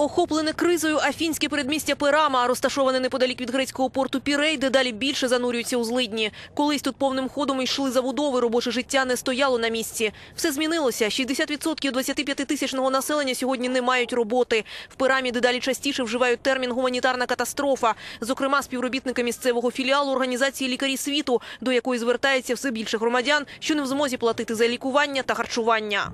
Охоплене кризою афінське передмістя Перама, розташоване неподалік від грецького порту Пірей, дедалі більше занурюється у злидні. Колись тут повним ходом йшли забудови, робоче життя не стояло на місці. Все змінилося. 60% 25-тисячного населення сьогодні не мають роботи. В Перамі дедалі частіше вживають термін гуманітарна катастрофа. Зокрема, співробітники місцевого філіалу організації Лікарі світу, до якої звертається все більше громадян, що не в змозі платити за лікування та харчування.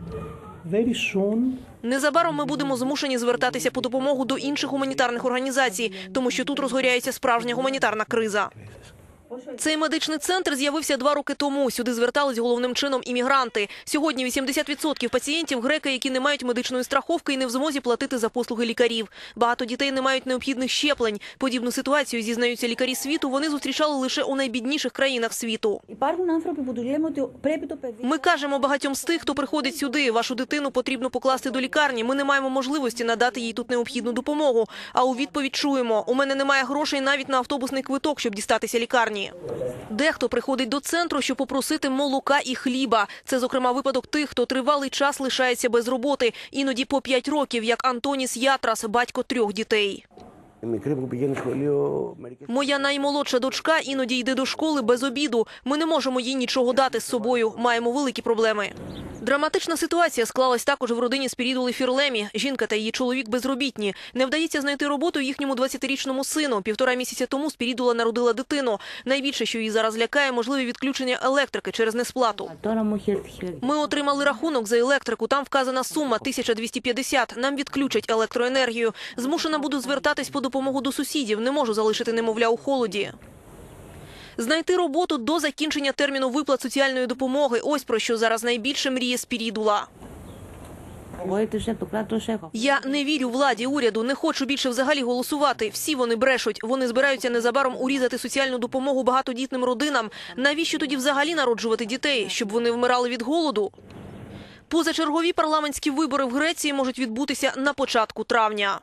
Незабаром ми будемо змушені звертатися по допомогу до інших гуманітарних організацій, тому що тут розгоряється справжня гуманітарна криза. Цей медичний центр з'явився два роки тому. Сюди звертались головним чином іммігранти. Сьогодні 80% пацієнтів греки, які не мають медичної страховки і не в змозі платити за послуги лікарів. Багато дітей не мають необхідних щеплень. Подібну ситуацію зізнаються лікарі світу. Вони зустрічали лише у найбідніших країнах світу. Ми кажемо багатьом з тих, хто приходить сюди. Вашу дитину потрібно покласти до лікарні. Ми не маємо можливості надати їй тут необхідну допомогу. А у відповідь чуємо: у мене немає грошей навіть на автобусний квиток, щоб дістатися лікарні. Дехто приходить до центру, щоб попросити молока і хліба. Це, зокрема, випадок тих, хто тривалий час лишається без роботи, іноді по п'ять років, як Антоніс Ятрас, батько трьох дітей Η μικρή που πηγαίνει σχολείο μερικές Моя наймолодша дочка іноді йде до школи без обіду. Ми не можемо їй нічого дати з собою. Маємо великі проблеми. Драматична ситуація склалась також в родині Спірідули Фірлемі. Жінка та її чоловік безробітні. Не вдається знайти роботу їхньому 20-річному сину. Півтора місяця тому Спірідула народила дитину. Найбільше, що її зараз лякає, можливе відключення електрики через несплату. Τώρα μου έχει έρθει χέρι. Ми отримали рахунок за електрику. Там вказана сума 1250. Нам відключать електроенергію. Змушена буду звертатись по допомогу допомогу до сусідів, не можу залишити немовля у холоді. Знайти роботу до закінчення терміну виплат соціальної допомоги. Ось про що зараз найбільше мріє спірідула. Я не вірю владі уряду, не хочу більше взагалі голосувати. Всі вони брешуть. Вони збираються незабаром урізати соціальну допомогу багатодітним родинам. Навіщо тоді взагалі народжувати дітей, щоб вони вмирали від голоду? Позачергові парламентські вибори в Греції можуть відбутися на початку травня.